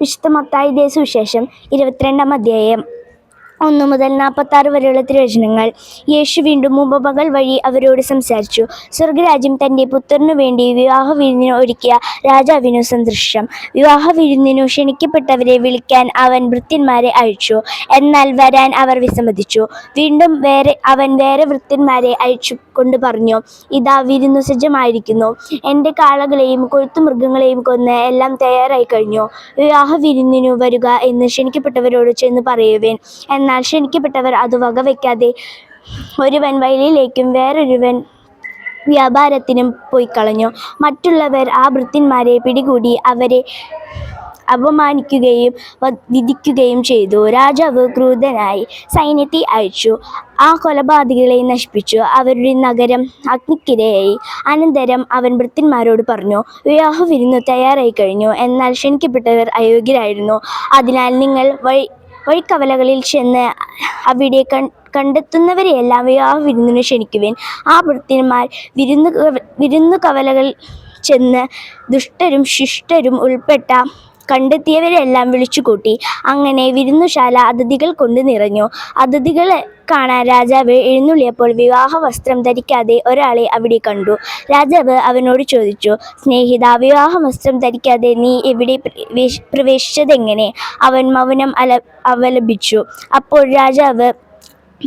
വിശുദ്ധ മത്തായിയുടെ സുവിശേഷം ഇരുപത്തിരണ്ടാം അധ്യായം. ഒന്ന് മുതൽ നാൽപ്പത്താറ് വരെയുള്ള തിരുവചനങ്ങൾ. യേശു വീണ്ടും മുമ്പകൾ വഴി അവരോട് സംസാരിച്ചു. സ്വർഗരാജ്യം തന്റെ പുത്രനു വേണ്ടി വിവാഹ വിരുന്നിന് ഒരുക്കിയ രാജാവിനു സന്ദൃശ്യം വിവാഹ വിരുന്നിനു ക്ഷണിക്കപ്പെട്ടവരെ വിളിക്കാൻ അവൻ വൃത്യന്മാരെ അയച്ചു. എന്നാൽ വരാൻ അവർ വിസമ്മതിച്ചു. വീണ്ടും വേറെ അവൻ വേറെ വൃത്യന്മാരെ അയച്ചു കൊണ്ട് പറഞ്ഞു ഇതാ വിരുന്നു സജ്ജമായിരിക്കുന്നു. എന്റെ കാളകളെയും കൊഴുത്തുമൃഗങ്ങളെയും കൊന്ന് എല്ലാം തയ്യാറായി കഴിഞ്ഞു. വിവാഹ വിരുന്നിനു വരിക എന്ന് ക്ഷണിക്കപ്പെട്ടവരോട് ചെന്ന് പറയുവേൻ. എന്നാൽ ക്ഷണിക്കപ്പെട്ടവർ അത് വകവയ്ക്കാതെ ഒരുവൻ വയലിലേക്കും വേറൊരുവൻ വ്യാപാരത്തിനും പോയി കളഞ്ഞു. മറ്റുള്ളവർ ആ വൃത്തിന്മാരെ പിടികൂടി അവരെ അപമാനിക്കുകയും വിധിക്കുകയും ചെയ്തു. രാജാവ് ക്രൂരനായി സൈന്യത്തെ അയച്ചു ആ കൊലപാതകികളെ നശിപ്പിച്ചു. അവരുടെ നഗരം അഗ്നിക്കിരയായി. അനന്തരം അവൻ വൃത്തിന്മാരോട് പറഞ്ഞു വിവാഹ വിരുന്ന് തയ്യാറായി കഴിഞ്ഞു. എന്നാൽ ക്ഷണിക്കപ്പെട്ടവർ അയോഗ്യരായിരുന്നു. അതിനാൽ നിങ്ങൾ വഴി വഴിക്കവലകളിൽ ചെന്ന് അവിടെ കണ്ടെത്തുന്നവരെയെല്ലാം വിവാഹ വിരുന്നിന് ക്ഷണിക്കുവേൻ. ആ ഭൃത്യന്മാർ വിരുന്നു വിരുന്നു കവലകൾ ചെന്ന് ദുഷ്ടരും ശിഷ്ടരും ഉൾപ്പെട്ട കണ്ടെത്തിയവരെല്ലാം വിളിച്ചുകൂട്ടി. അങ്ങനെ വിരുന്നുശാല അതിഥികൾ കൊണ്ട് നിറഞ്ഞു. അതിഥികളെ കാണാൻ രാജാവ് എഴുന്നള്ളിയപ്പോൾ വിവാഹ വസ്ത്രം ധരിക്കാതെ ഒരാളെ അവിടെ കണ്ടു. രാജാവ് അവനോട് ചോദിച്ചു സ്നേഹിത വിവാഹ വസ്ത്രം ധരിക്കാതെ നീ എവിടെ പ്രവേശിച്ചതെങ്ങനെ? അവൻ മൗനം അല അവലംബിച്ചു. അപ്പോൾ രാജാവ്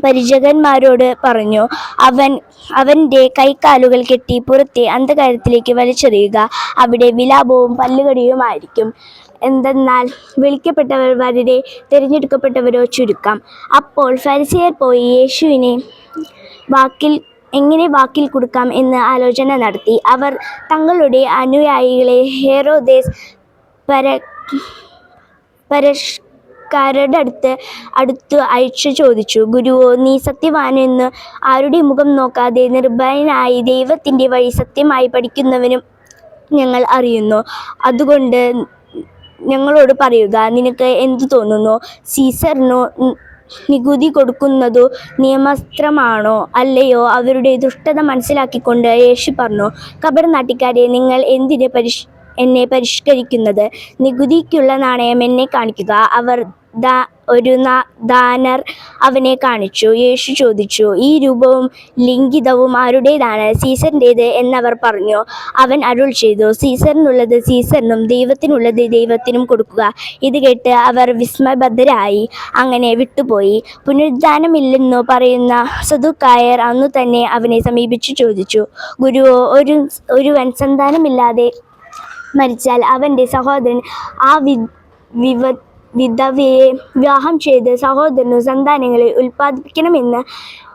പരിചകന്മാരോട് പറഞ്ഞു അവൻ അവന്റെ കൈക്കാലുകൾ കെട്ടി പുറത്തെ അന്ധകാരത്തിലേക്ക് വലിച്ചെറിയുക. അവിടെ വിലാപവും പല്ലുകടിയുമായിരിക്കും. എന്തെന്നാൽ വിളിക്കപ്പെട്ടവർ വളരെ തിരഞ്ഞെടുക്കപ്പെട്ടവരോ ചുരുക്കം. അപ്പോൾ ഫരിസിയർ പോയി യേശുവിനെ വാക്കിൽ എങ്ങനെ വാക്കിൽ കൊടുക്കാം? എന്ന് ആലോചന നടത്തി. അവർ തങ്ങളുടെ അനുയായികളെ ഹെറോദേസ് പര പരഷ്കാരുടെ അടുത്ത് അടുത്ത് അയച്ചു ചോദിച്ചു ഗുരുവോ നീ സത്യവാനെന്ന് ആരുടെ മുഖം നോക്കാതെ നിർഭയനായി ദൈവത്തിന്റെ വഴി സത്യമായി പഠിക്കുന്നവനും ഞങ്ങൾ അറിയുന്നു. അതുകൊണ്ട് ഞങ്ങളോട് പറയുക നിനക്ക് എന്തു തോന്നുന്നു? സീസറിനോ നികുതി കൊടുക്കുന്നതു നിയമസ്ത്രമാണോ? അല്ലയോ? അവരുടെ ദുഷ്ടത മനസ്സിലാക്കിക്കൊണ്ട് യേശു പറഞ്ഞു കബർ നാട്ടിക്കാരെ നിങ്ങൾ എന്തിന് പരിഷ് എന്നെ പരിഷ്കരിക്കുന്നത്. നികുതിക്കുള്ള നാണയം എന്നെ കാണിക്കുക. അവർ ദാ ഒരു ദാനർ അവനെ കാണിച്ചു. യേശു ചോദിച്ചു ഈ രൂപവും ലിംഗിതവും ആരുടേതാണ്? സീസറിന്റേത്? എന്നവർ പറഞ്ഞു അവൻ അരുൾ ചെയ്തു. സീസറിനുള്ളത് സീസറിനും ദൈവത്തിനുള്ളത് ദൈവത്തിനും കൊടുക്കുക. ഇത് കേട്ട് അവർ വിസ്മയബദ്ധരായി. അങ്ങനെ വിട്ടുപോയി. പുനരുദ്ധാനമില്ലെന്നു പറയുന്ന സദുക്കായർ അന്നു തന്നെ അവനെ സമീപിച്ചു ചോദിച്ചു ഗുരുവോ ഒരു ഒരു സന്താനമില്ലാതെ മരിച്ചാൽ അവന്റെ സഹോദരൻ ആ വി വിവ വിധവയെ വിവാഹം ചെയ്ത് സഹോദരനു സന്താനങ്ങളെ ഉൽപ്പാദിപ്പിക്കണമെന്ന്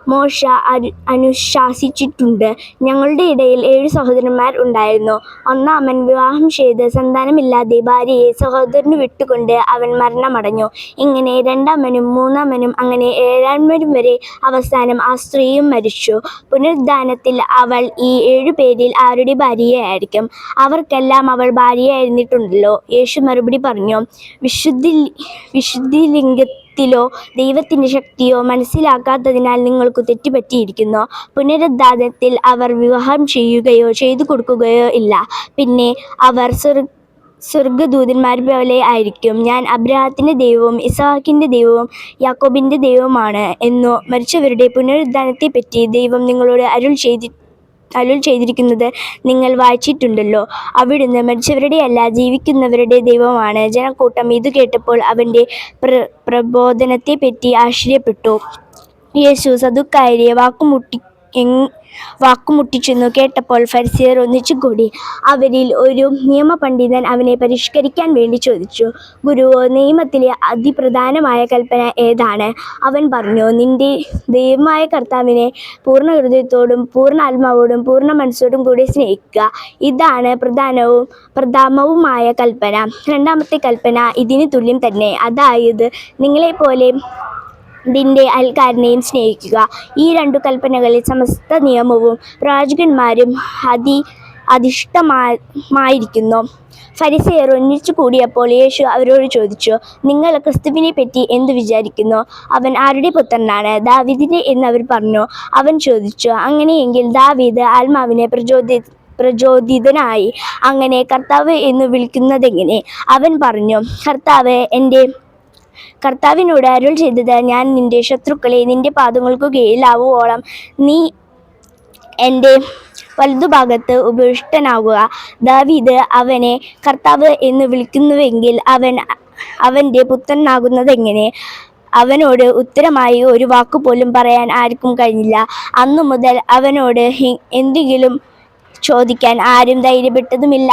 മോശ അനു അനുശാസിച്ചിട്ടുണ്ട്. ഞങ്ങളുടെ ഇടയിൽ ഏഴ് സഹോദരന്മാർ ഉണ്ടായിരുന്നു. ഒന്നാമൻ വിവാഹം ചെയ്ത് സന്താനമില്ലാതെ ഭാര്യയെ സഹോദരന് വിട്ടുകൊണ്ട് അവൻ മരണമടഞ്ഞു. ഇങ്ങനെ രണ്ടാമനും മൂന്നാമനും അങ്ങനെ ഏഴാമനും വരെ അവസാനം ആ സ്ത്രീയും മരിച്ചു. പുനരുദ്ധാനത്തിൽ അവൾ ഈ ഏഴു പേരിൽ ആരുടെ ഭാര്യയായിരിക്കും? അവർക്കെല്ലാം അവൾ ഭാര്യയായിരുന്നിട്ടുണ്ടല്ലോ. യേശു മറുപടി പറഞ്ഞു വിശുദ്ധി വിശുദ്ധി ലിംഗത്തിലോ ദൈവത്തിന്റെ ശക്തിയോ മനസ്സിലാക്കാത്തതിനാൽ നിങ്ങൾക്ക് തെറ്റുപറ്റിയിരിക്കുന്നു. പുനരുദ്ധാനത്തിൽ അവർ വിവാഹം ചെയ്യുകയോ ചെയ്തു കൊടുക്കുകയോ ഇല്ല. പിന്നെ അവർ സ്വർഗ സ്വർഗദൂതന്മാർ പോലെ ആയിരിക്കും. ഞാൻ അബ്രഹാത്തിന്റെ ദൈവവും ഇസഹാക്കിന്റെ ദൈവവും യാക്കോബിന്റെ ദൈവവുമാണ് എന്നു മരിച്ചവരുടെ പുനരുദ്ധാനത്തെപ്പറ്റി ദൈവം നിങ്ങളോട് അരുൾ ചെയ്തി അരുൾ ചെയ്തിരിക്കുന്നത് നിങ്ങൾ വായിച്ചിട്ടുണ്ടല്ലോ. അവിടുന്ന് മരിച്ചവരുടെ അല്ല ജീവിക്കുന്നവരുടെ ദൈവമാണ്. ജനക്കൂട്ടം ഇത് കേട്ടപ്പോൾ അവന്റെ പ്ര പ്രബോധനത്തെപ്പറ്റി ആശ്ചര്യപ്പെട്ടു. യേശു സതുക്കാരിയെ വാക്കുമുട്ടി വാക്കുമുട്ടിച്ചെന്നു കേട്ടപ്പോൾ ഫരിസിയർ ഒന്നിച്ചുകൂടി അവരിൽ ഒരു നിയമപണ്ഡിതൻ അവനെ പരിഷ്കരിക്കാൻ വേണ്ടി ചോദിച്ചു. ഗുരുവോ നിയമത്തിലെ അതിപ്രധാനമായ കൽപ്പന ഏതാണ്? അവൻ പറഞ്ഞു നിന്റെ ദൈവമായ കർത്താവിനെ പൂർണ ഹൃദയത്തോടും പൂർണ ആത്മാവോടും പൂർണ മനസ്സോടും കൂടി സ്നേഹിക്കുക. ഇതാണ് പ്രധാനവും പ്രധാനവുമായ കൽപ്പന. രണ്ടാമത്തെ കൽപ്പന ഇതിന് തുല്യം തന്നെ. അതായത് നിങ്ങളെപ്പോലെ നിന്റെ അയൽക്കാരനെയും സ്നേഹിക്കുക. ഈ രണ്ടു കൽപ്പനകളിൽ സമസ്ത നിയമവും പ്രവാചകന്മാരും അതി അധിഷ്ഠമായിരിക്കുന്നു ഫരിസയർ ഒന്നിച്ചു കൂടിയപ്പോൾ യേശു അവരോട് ചോദിച്ചു നിങ്ങൾ ക്രിസ്തുവിനെ പറ്റി എന്തു വിചാരിക്കുന്നു? അവൻ ആരുടെ പുത്രനാണ്? ദാവിദിനെ എന്ന് അവർ പറഞ്ഞു. അവൻ ചോദിച്ചു അങ്ങനെയെങ്കിൽ ദാവീദ് ആത്മാവിനെ പ്രചോദി പ്രചോദിതനായി. അങ്ങനെ കർത്താവ് എന്ന് വിളിക്കുന്നതെങ്ങനെ? അവൻ പറഞ്ഞു കർത്താവ് എന്റെ കർത്താവിനോട് അരുൾ ചെയ്തത് ഞാൻ നിന്റെ ശത്രുക്കളെ നിന്റെ പാദങ്ങൾക്ക് കീഴിലാവുവോളം നീ എന്റെ വലതുഭാഗത്ത് ഉപവിഷ്ടനാകുക ദാവീദ് അവനെ കർത്താവ് എന്ന് വിളിക്കുന്നുവെങ്കിൽ അവൻ അവന്റെ പുത്രനാകുന്നതെങ്ങനെ? അവനോട് ഉത്തരമായി ഒരു വാക്കുപോലും പറയാൻ ആർക്കും കഴിഞ്ഞില്ല. അന്നു മുതൽ അവനോട് എന്തെങ്കിലും ചോദിക്കാൻ ആരും ധൈര്യപ്പെട്ടതുമില്ല.